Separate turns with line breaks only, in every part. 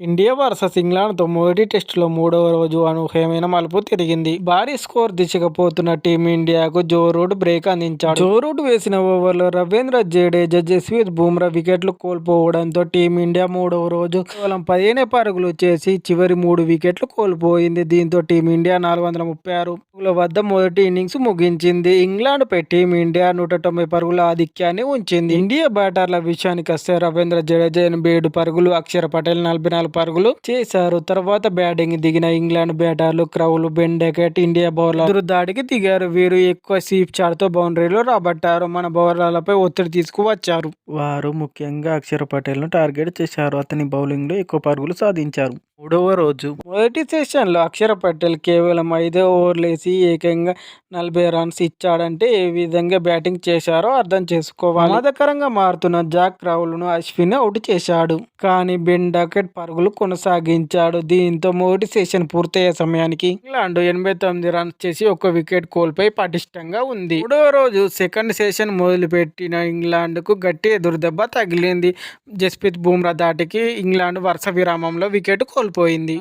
India versus ఇంగ్లాండ్తో మొదటి టెస్టులో మూడవ రోజు అనూహ్యమైన మలుపు తిరిగింది. భారీ స్కోర్ దిశకపోతున్న టీమిండియాకు జో రూట్ బ్రేక్ అందించాడు. జో రూట్ వేసిన ఓవర్లో రవీంద్ర జడేజా జస్వీత్ బుమ్రా వికెట్లు కోల్పోవడంతో టీమిండియా మూడవ రోజు కేవలం పదిహేను పరుగులు చేసి చివరి మూడు వికెట్లు కోల్పోయింది. దీంతో టీమిండియా నాలుగు వందల ముప్పై ఆరు పరుగుల వద్ద మొదటి ఇన్నింగ్స్ ముగించింది. ఇంగ్లాండ్ పై టీమిండియా నూట తొంభై పరుగుల ఆధిక్యాన్ని ఉంచింది. ఇండియా బ్యాటర్ల విషయానికి వస్తే రవీంద్ర జడేజా ఎనభై ఏడు పరుగులు అక్షర పటేల్ నలభై నాలుగు పరుగులు చేశారు. తర్వాత బ్యాటింగ్ దిగిన England బ్యాటర్లు Crawley Ben Duckett India bowler దాడికి దిగారు. వీరు ఎక్కువ సీప్తో బౌండరీలో రాబట్టారు. మన బౌలర్లపై ఒత్తిడి తీసుకువచ్చారు. వారు ముఖ్యంగా అక్షర పటేల్ను టార్గెట్ చేశారు. అతని బౌలింగ్లో ఎక్కువ పరుగులు సాధించారు. మూడవ రోజు. మొదటి సెషన్లో అక్షర పటేల్ కేవలం ఐదో ఓవర్లేసి ఏకంగా నలభై రన్స్ ఇచ్చాడంటే ఏ విధంగా బ్యాటింగ్ చేశారో అర్థం చేసుకోవాలి. బాధకరంగా మారుతున్న జాక్ రావులను అశ్విన్ అవుట్ చేశాడు. కానీ బెన్ డకెట్ పరుగులు కొనసాగించాడు. దీంతో మొదటి సెషన్ పూర్తయ్యే సమయానికి ఇంగ్లాండ్ ఎనభై తొమ్మిది రన్స్ చేసి ఒక వికెట్ కోల్పోయి పటిష్టంగా ఉంది. మూడవ రోజు సెకండ్ సెషన్ మొదలుపెట్టిన ఇంగ్లాండ్కు గట్టి ఎదురుదెబ్బ తగిలింది. జస్ప్రీత్ బుమ్రా దాటికి ఇంగ్లాండ్ వరుస విరామంలో వికెట్ కోల్పోయింది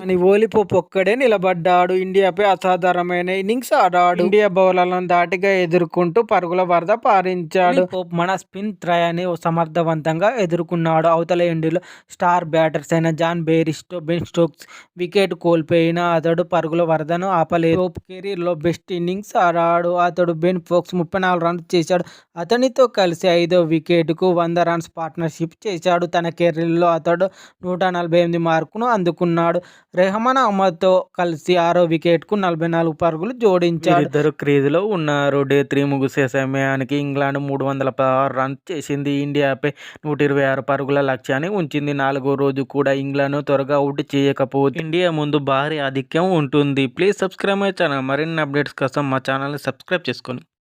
అని ఓలిపోప్ ఒక్కడే నిలబడ్డాడు. ఇండియాపై అసాధారణమైన ఇన్నింగ్స్ ఆడాడు. ఇండియా బౌలర్లను దాటిగా ఎదుర్కొంటూ పరుగుల వరద పారించాడు. పోప్ మన స్పిన్ త్రయాన్ని సమర్థవంతంగా ఎదుర్కొన్నాడు. అవతల ఎండిలో స్టార్ బ్యాటర్స్ అయిన John Bairstow Ben Stokes wicket కోల్పోయిన అతడు పరుగుల వరదను ఆపలేదు. పోప్ కెరీర్లో బెస్ట్ ఇన్నింగ్స్ ఆడాడు. అతడు బెన్ ఫోక్స్ ముప్పై నాలుగు రన్స్ చేశాడు. అతనితో కలిసి ఐదో వికెట్కు వంద రన్స్ పార్ట్నర్షిప్ చేశాడు. తన కెరీర్లో అతడు నూట నలభై ఎనిమిది మార్కును అందుకున్నాడు. రెహమాన్ అహ్మద్తో కలిసి ఆరో వికెట్కు నలభై నాలుగు పరుగులు జోడించారు ఇద్దరు క్రీజులో ఉన్నారు. డే త్రీ ముగిసే సమయానికి ఇంగ్లాండ్ మూడు వందల పదహారు రన్స్ చేసింది. ఇండియాపై నూట ఇరవై ఆరు పరుగుల లక్ష్యాన్ని ఉంచింది. నాలుగో రోజు కూడా ఇంగ్లాండ్ త్వరగా అవుట్ చేయకపోతే ఇండియా ముందు భారీ ఆధిక్యం ఉంటుంది. Please subscribe my channel. మరిన్ని అప్డేట్స్ కోసం మా ఛానల్ని సబ్స్క్రైబ్ చేసుకోండి.